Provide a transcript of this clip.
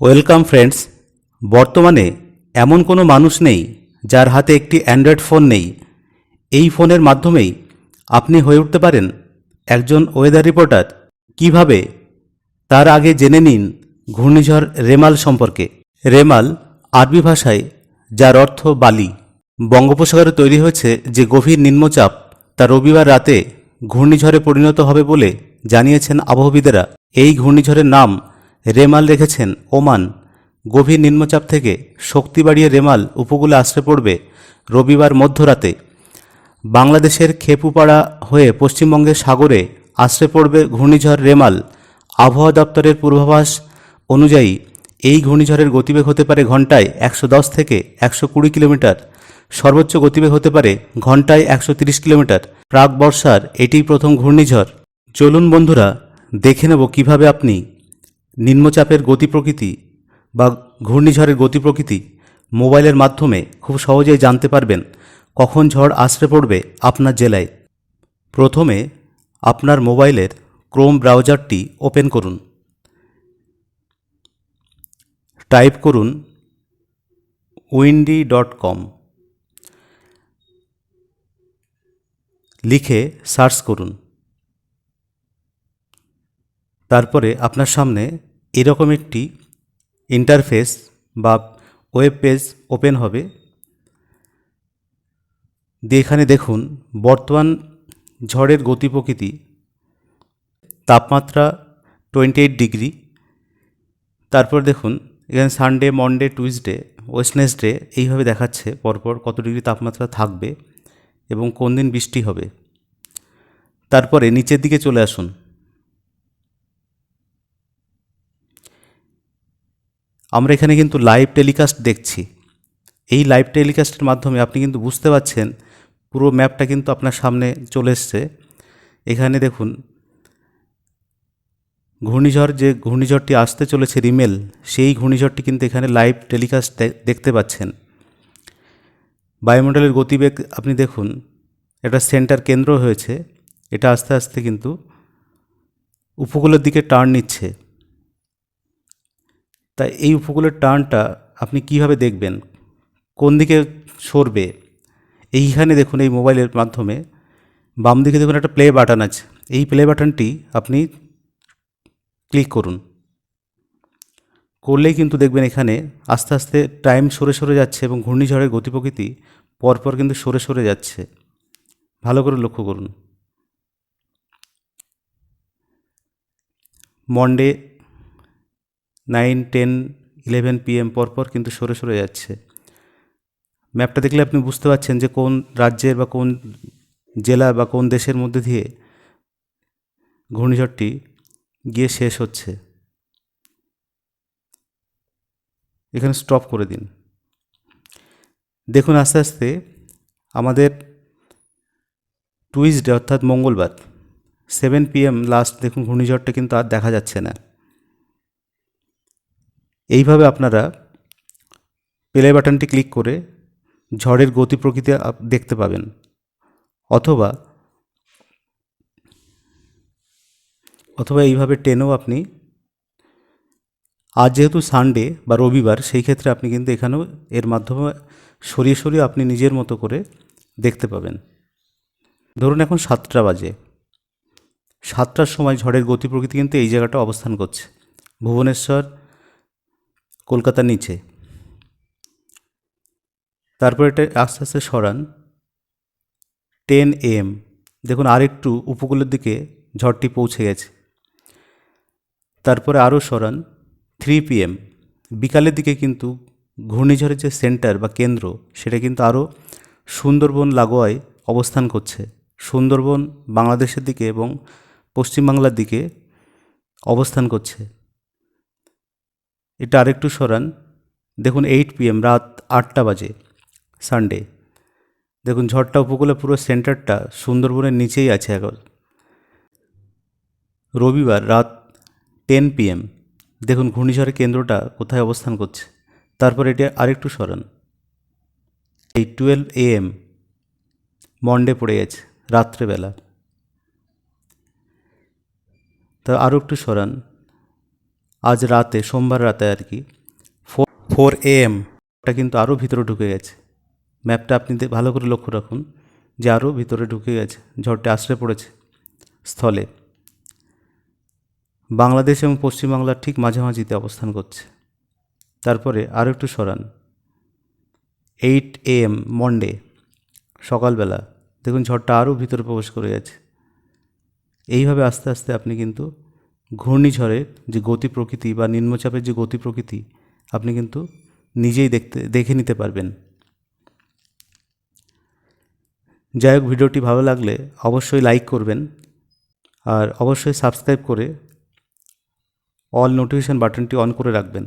Welcome friends বর্তমানে এমন কোনো মানুষ নেই যার হাতে একটি অ্যান্ড্রয়েড ফোন নেই। এই ফোনের মাধ্যমেই আপনি হয়ে উঠতে পারেন একজন ওয়েদার রিপোর্টার কীভাবে? তার আগে জেনে নিন ঘূর্ণিঝড় রেমাল সম্পর্কে। রেমাল আরবি ভাষায়, যার অর্থ বালি। বঙ্গোপসাগরে তৈরি হয়েছে যে গভীর নিম্নচাপ, তা রবিবার রাতে ঘূর্ণিঝড়ে পরিণত হবে বলে জানিয়েছেন আবহবিদেরা। এই ঘূর্ণিঝড়ের নাম রেমাল রেখেছেন ওমান। গভীর নিম্নচাপ থেকে শক্তি বাড়িয়ে রেমাল উপকূলে আশ্রে পড়বে রবিবার মধ্যরাতে। বাংলাদেশের খেপুপাড়া হয়ে পশ্চিমবঙ্গের সাগরে আশ্রে পড়বে ঘূর্ণিঝড় রেমাল। আবহাওয়া দপ্তরের পূর্বাভাস অনুযায়ী এই ঘূর্ণিঝড়ের গতিবেগ হতে পারে ঘন্টায় একশো দশ থেকে একশো কুড়ি কিলোমিটার। সর্বোচ্চ গতিবেগ হতে পারে ঘন্টায় একশো তিরিশ কিলোমিটার। প্রাক বর্ষার এটিই প্রথম ঘূর্ণিঝড়। চলুন বন্ধুরা, দেখে নেব কীভাবে আপনি নিম্নচাপের গতি প্রকৃতি বা ঘূর্ণিঝড়ের গতি প্রকৃতি মোবাইলের মাধ্যমে খুব সহজেই জানতে পারবেন কখন ঝড় আশ্রে পড়বে আপনার জেলায়। প্রথমে আপনার মোবাইলের ক্রোম ব্রাউজারটি ওপেন করুন। টাইপ করুন উইন্ডি ডট কম লিখে সার্চ করুন। তারপরে আপনার সামনে এরকম একটি ইন্টারফেস বা ওয়েব পেজ ওপেন হবে। দিয়ে এখানে দেখুন, বর্তমান ঝড়ের গতি প্রকৃতি, তাপমাত্রা টোয়েন্টি এইট ডিগ্রি তারপর দেখুন, এখানে সানডে মনডে টুইসডে ওয়েসনেসডে এইভাবে দেখাচ্ছে পরপর কত ডিগ্রি তাপমাত্রা থাকবে এবং কোন দিন বৃষ্টি হবে। তারপরে নিচের দিকে চলে আসুন। আমরা এখানে কিন্তু লাইভ টেলিকাস্ট দেখছি। এই লাইভ টেলিকাস্টের মাধ্যমে আপনি কিন্তু বুঝতে পারছেন পুরো ম্যাপটা কিন্তু আপনার সামনে চলে এসছে। এখানে দেখুন, ঘূর্ণিঝড় যে ঘূর্ণিঝড়টি আসতে চলেছে রিমেল, সেই ঘূর্ণিঝড়টি কিন্তু এখানে লাইভ টেলিকাস্ট দেখতে পাচ্ছেন। বায়ুমণ্ডলের গতিবেগ আপনি দেখুন একটা সেন্টার কেন্দ্র হয়েছে, এটা আস্তে আস্তে কিন্তু উপকূলের দিকে টার্ন নিচ্ছে। তাই এই উপকূলের টার্নটা আপনি কীভাবে দেখবেন? কোন দিকে সরবে? এইখানে দেখুন, এই মোবাইলের মাধ্যমে বাম দিকে দেখুন একটা প্লে বাটন আছে। এই প্লে বাটনটি আপনি ক্লিক করুন। করলেই কিন্তু দেখবেন এখানে আস্তে আস্তে টাইম সরে সরে যাচ্ছে এবং ঘূর্ণিঝড়ের গতি প্রকৃতি পরপর কিন্তু সরে সরে যাচ্ছে। ভালো করে লক্ষ্য করুন। Monday nine, ten, eleven PM পরপর কিন্তু সরে সরে যাচ্ছে। ম্যাপটা দেখলে আপনি বুঝতে পারছেন যে কোন রাজ্যের বা কোন জেলা বা কোন দেশের মধ্যে দিয়ে ঘূর্ণিঝড়টি গিয়ে শেষ হচ্ছে। এখানে স্টপ করে দিন। দেখুন আস্তে আস্তে আমাদের টুইসডে অর্থাৎ মঙ্গলবার সেভেন পিএম লাস্ট দেখুন ঘূর্ণিঝড়টা কিন্তু আর দেখা যাচ্ছে না। এইভাবে আপনারা প্লে বাটনটি ক্লিক করে ঝড়ের গতি প্রকৃতি দেখতে পাবেন। অথবা অথবা এইভাবে টেনেও আপনি, আজ যেহেতু সানডে বা রবিবার, সেই ক্ষেত্রে আপনি কিন্তু এখানেও এর মাধ্যমে সরিয়ে সরিয়ে আপনি নিজের মতো করে দেখতে পাবেন। ধরুন এখন সাতটা বাজে। সাতটার সময় ঝড়ের গতি প্রকৃতি কিন্তু এই জায়গাটা অবস্থান করছে। ভুবনেশ্বর কলকাতার নিচে। তারপর এটা আস্তে আস্তে সরান। Ten AM. দেখুন আরেকটু উপকূলের দিকে ঝড়টি পৌঁছে গেছে। তারপরে আরও সরান। থ্রি পিএম বিকালের দিকে কিন্তু ঘূর্ণিঝড়ের যে সেন্টার বা কেন্দ্র, সেটা কিন্তু আরও সুন্দরবন লাগোয়ায় অবস্থান করছে। সুন্দরবন বাংলাদেশের দিকে এবং পশ্চিমবাংলার দিকে অবস্থান করছে। এটা আরেকটু সরান। দেখুন এইট পিএম রাত আটটা বাজে সানডে দেখুন ঝড়টা উপকূলে পুরো সেন্টারটা সুন্দরবনের নিচেই আছে এখন। রবিবার রাত টেন পিএম দেখুন ঘূর্ণিঝড়ের কেন্দ্রটা কোথায় অবস্থান করছে। তারপর এটা আরেকটু সরান। এই টুয়েলভ এএম মন্ডে পড়ে গেছে, রাত্রেবেলা। তা আরও একটু সরান। আজ রাতে, সোমবার রাতে আর কি ফোর এএম ওটা কিন্তু আরও ভিতরে ঢুকে গেছে। ম্যাপটা আপনি ভালো করে লক্ষ্য রাখুন যে আরও ভিতরে ঢুকে গেছে, ঝড়টা আশ্রে পড়েছে স্থলে। বাংলাদেশ এবং পশ্চিমবাংলার ঠিক মাঝামাঝিতে অবস্থান করছে। তারপরে আরও একটু সরান। এইট এএম মন্ডে, সকালবেলা। দেখুন ঝড়টা আরও ভিতরে প্রবেশ করে গেছে। এইভাবে আস্তে আস্তে আপনি কিন্তু ঘূর্ণিঝড়ের যে গতি প্রকৃতি বা নিম্নচাপের যে গতি প্রকৃতি, আপনি কিন্তু নিজেই দেখতে, দেখে নিতে পারবেন। যাই হোক, ভিডিওটি ভালো লাগলে অবশ্যই লাইক করবেন আর অবশ্যই সাবস্ক্রাইব করে অল নোটিফিকেশান বাটনটি অন করে রাখবেন।